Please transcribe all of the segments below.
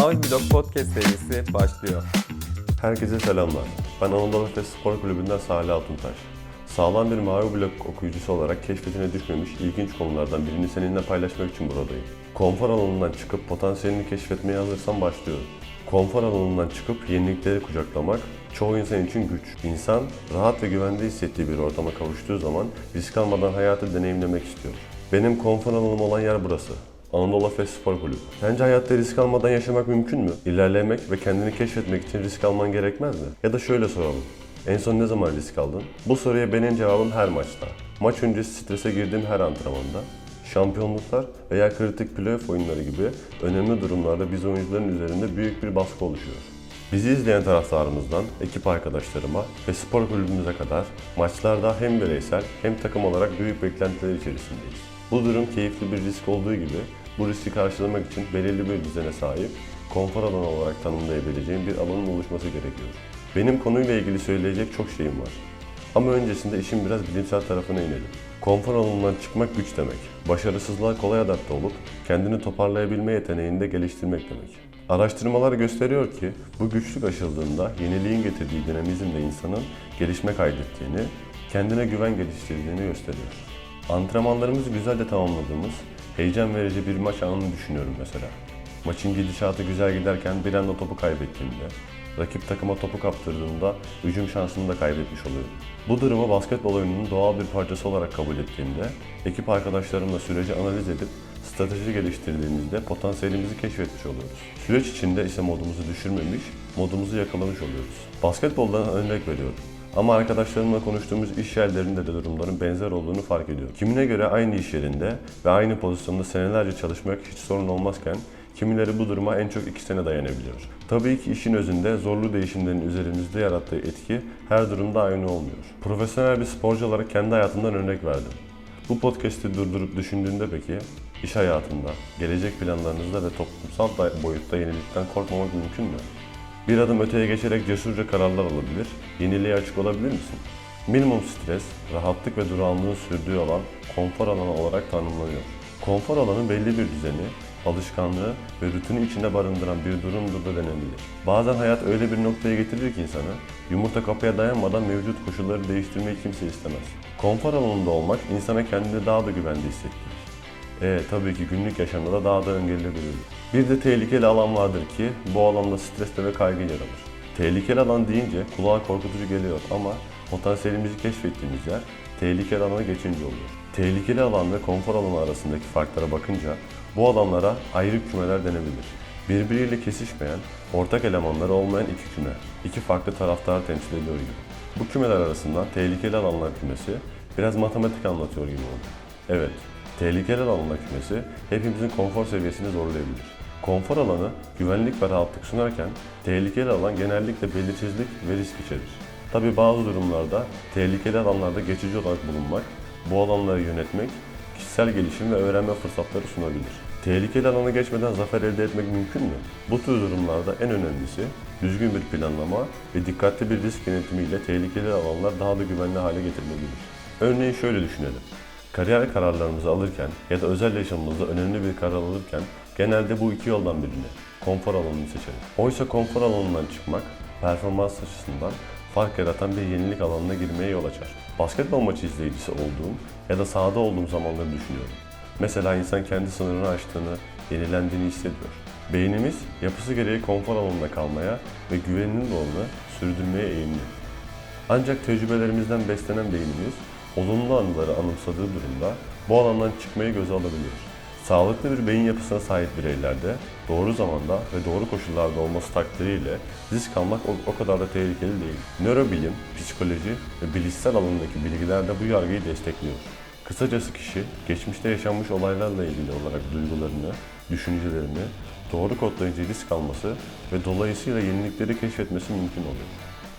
Mavi Blog Podcast serisi başlıyor. Herkese selamlar. Ben Anadolu Efes Spor Kulübü'nden Salih Altuntaş. Sağlam bir mavi blok okuyucusu olarak keşfetine düşmemiş ilginç konulardan birini seninle paylaşmak için buradayım. Konfor alanından çıkıp potansiyelini keşfetmeye hazırsan başlıyorum. Konfor alanından çıkıp yenilikleri kucaklamak çoğu insan için güç. İnsan rahat ve güvende hissettiği bir ortama kavuştuğu zaman risk almadan hayatı deneyimlemek istiyor. Benim konfor alanım olan yer burası. Anadolu Efes Spor Kulübü. Sence hayatta risk almadan yaşamak mümkün mü? İlerlemek ve kendini keşfetmek için risk alman gerekmez mi? Ya da şöyle soralım. En son ne zaman risk aldın? Bu soruya benim cevabım her maçta. Maç öncesi strese girdiğim her antrenmanda. Şampiyonluklar veya kritik playoff oyunları gibi önemli durumlarda biz oyuncuların üzerinde büyük bir baskı oluşuyor. Bizi izleyen taraftarımızdan ekip arkadaşlarıma ve spor kulübümüze kadar maçlarda hem bireysel hem takım olarak büyük beklentiler içerisindeyiz. Bu durum keyifli bir risk olduğu gibi bu riski karşılamak için belirli bir düzene sahip, konfor alanı olarak tanımlayabileceğim bir alanın oluşması gerekiyor. Benim konuyla ilgili söyleyecek çok şeyim var. Ama öncesinde işin biraz bilimsel tarafına inelim. Konfor alanından çıkmak güç demek. Başarısızlığa kolay adapte olup kendini toparlayabilme yeteneğini de geliştirmek demek. Araştırmalar gösteriyor ki bu güçlük aşıldığında yeniliğin getirdiği dinamizmle insanın gelişme kaydettiğini, kendine güven geliştirdiğini gösteriyor. Antrenmanlarımızı güzelce tamamladığımız, heyecan verici bir maç anını düşünüyorum mesela. Maçın gidişatı güzel giderken bir anda topu kaybettiğimde, rakip takıma topu kaptırdığımda hücum şansını da kaybetmiş oluyorum. Bu durumu basketbol oyununun doğal bir parçası olarak kabul ettiğimde, ekip arkadaşlarımla süreci analiz edip strateji geliştirdiğimizde potansiyelimizi keşfetmiş oluyoruz. Süreç içinde ise modumuzu düşürmemiş, modumuzu yakalamış oluyoruz. Basketboldan örnek veriyorum. Ama arkadaşlarımla konuştuğumuz iş yerlerinde de durumların benzer olduğunu fark ediyorum. Kimine göre aynı iş yerinde ve aynı pozisyonda senelerce çalışmak hiç sorun olmazken kimileri bu duruma en çok iki sene dayanabiliyor. Tabii ki işin özünde zorlu değişimlerin üzerimizde yarattığı etki her durumda aynı olmuyor. Profesyonel bir sporcu olarak kendi hayatımdan örnek verdim. Bu podcast'i durdurup düşündüğünde peki iş hayatında, gelecek planlarınızda ve toplumsal boyutta yenilikten korkmamak mümkün mü? Bir adım öteye geçerek cesurca kararlar alabilir, yeniliğe açık olabilir misin? Minimum stres, rahatlık ve durağanlığın sürdüğü alan konfor alanı olarak tanımlanıyor. Konfor alanı belli bir düzeni, alışkanlığı ve rutini içinde barındıran bir durumdur da denebilir. Bazen hayat öyle bir noktaya getirir ki insanı, yumurta kapıya dayanmadan mevcut koşulları değiştirmeyi kimse istemez. Konfor alanında olmak insana kendini daha da güvende hissettirir. E tabii ki günlük yaşamda da daha da öngörülebilir. Bir de tehlikeli alan vardır ki bu alanda stresle ve kaygı yer. Tehlikeli alan deyince kulağa korkutucu geliyor ama potansiyelimizi keşfettiğimiz yer tehlikeli alana geçince oluyor. Tehlikeli alan ve konfor alanı arasındaki farklara bakınca bu alanlara ayrı kümeler denebilir. Birbiriyle kesişmeyen, ortak elemanları olmayan iki küme, iki farklı taraftarı temsil ediyor gibi. Bu kümeler arasından tehlikeli alanlar kümesi biraz matematik anlatıyor gibi oldu. Evet, tehlikeli alanlar kümesi hepimizin konfor seviyesini zorlayabilir. Konfor alanı güvenlik ve rahatlık sunarken tehlikeli alan genellikle belirsizlik ve risk içerir. Tabi bazı durumlarda tehlikeli alanlarda geçici olarak bulunmak, bu alanları yönetmek, kişisel gelişim ve öğrenme fırsatları sunabilir. Tehlikeli alana geçmeden zafer elde etmek mümkün mü? Bu tür durumlarda en önemlisi düzgün bir planlama ve dikkatli bir risk yönetimiyle tehlikeli alanlar daha da güvenli hale getirilebilir. Örneğin şöyle düşünelim. Kariyer kararlarımızı alırken ya da özel yaşamımızda önemli bir karar alırken genelde bu iki yoldan birini, konfor alanını seçeriz. Oysa konfor alanından çıkmak, performans açısından fark yaratan bir yenilik alanına girmeye yol açar. Basketbol maçı izleyicisi olduğum ya da sahada olduğum zamanları düşünüyorum. Mesela insan kendi sınırını aştığını, yenilendiğini hissediyor. Beynimiz yapısı gereği konfor alanında kalmaya ve güveninin yolunu sürdürmeye eğilimli. Ancak tecrübelerimizden beslenen beynimiz olumlu anıları anımsadığı durumda bu alandan çıkmayı göze alabiliyor. Sağlıklı bir beyin yapısına sahip bireylerde doğru zamanda ve doğru koşullarda olması takdiriyle risk almak o, o kadar da tehlikeli değil. Nörobilim, psikoloji ve bilişsel alanındaki bilgiler de bu yargıyı destekliyor. Kısacası kişi geçmişte yaşanmış olaylarla ilgili olarak duygularını, düşüncelerini doğru kodlayıcı risk alması ve dolayısıyla yenilikleri keşfetmesi mümkün oluyor.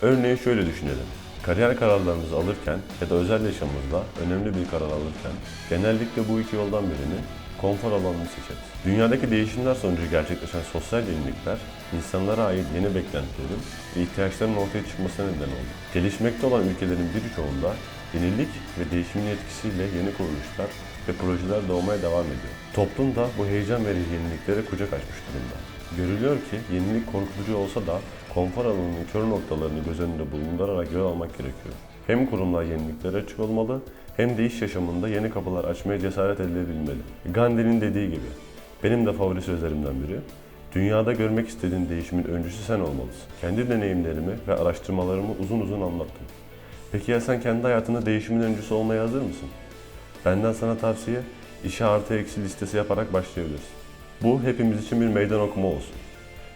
Örneğin şöyle düşünelim. Kariyer kararlarımızı alırken ya da özel yaşamımızda önemli bir karar alırken genellikle bu iki yoldan birini konfor alanını seçeriz. Dünyadaki değişimler sonucu gerçekleşen sosyal yenilikler insanlara ait yeni beklentilerin ve ihtiyaçların ortaya çıkmasına neden oldu. Gelişmekte olan ülkelerin birçoğunda yenilik ve değişimin etkisiyle yeni kuruluşlar ve projeler doğmaya devam ediyor. Toplum da bu heyecan verici yeniliklere kucak açmış durumda. Görülüyor ki yenilik korkutucu olsa da konfor alanının kör noktalarını göz önünde bulundurarak yol almak gerekiyor. Hem kurumlar yeniliklere açık olmalı hem de iş yaşamında yeni kapılar açmaya cesaret edilebilmeli. Gandhi'nin dediği gibi, benim de favori sözlerimden biri, dünyada görmek istediğin değişimin öncüsü sen olmalısın. Kendi deneyimlerimi ve araştırmalarımı uzun uzun anlattım. Peki ya sen kendi hayatında değişimin öncüsü olmaya hazır mısın? Benden sana tavsiye, işe artı eksi listesi yaparak başlayabilirsin. Bu hepimiz için bir meydan okuma olsun.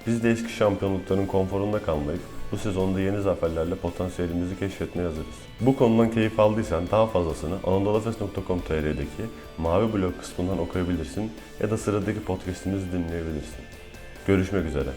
Biz de eski şampiyonlukların konforunda kalmayıp bu sezonda yeni zaferlerle potansiyelimizi keşfetmeye hazırız. Bu konudan keyif aldıysan daha fazlasını anadoluefes.com.tr'deki mavi blog kısmından okuyabilirsin ya da sıradaki podcastimizi dinleyebilirsin. Görüşmek üzere.